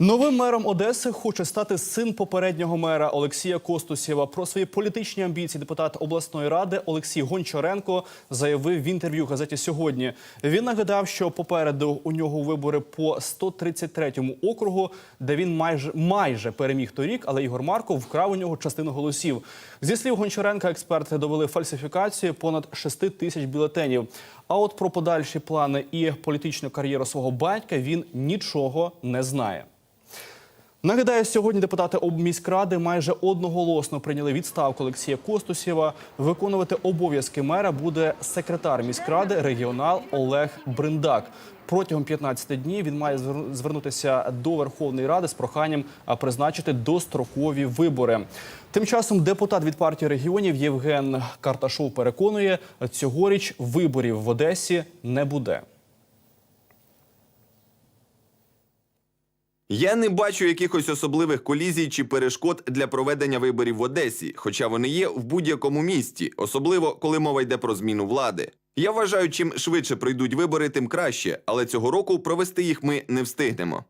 Новим мером Одеси хоче стати син попереднього мера Олексія Костусєва. Про свої політичні амбіції депутат обласної ради Олексій Гончаренко заявив в інтерв'ю газеті сьогодні. Він нагадав, що попереду у нього вибори по 133-му округу, де він майже майже переміг торік, але Ігор Марков вкрав у нього частину голосів. Зі слів Гончаренка, експерти довели фальсифікацію понад 6 тисяч бюлетенів. А от про подальші плани і політичну кар'єру свого батька він нічого не знає. Нагадаю, сьогодні депутати обміськради майже одноголосно прийняли відставку Олексія Костусєва. Виконувати обов'язки мера буде секретар міськради регіонал Олег Бриндак. Протягом 15 днів він має звернутися до Верховної Ради з проханням призначити дострокові вибори. Тим часом депутат від партії регіонів Євген Карташов переконує, цьогоріч виборів в Одесі не буде. Я не бачу якихось особливих колізій чи перешкод для проведення виборів в Одесі, хоча вони є в будь-якому місті, особливо коли мова йде про зміну влади. Я вважаю, чим швидше пройдуть вибори, тим краще, але цього року провести їх ми не встигнемо.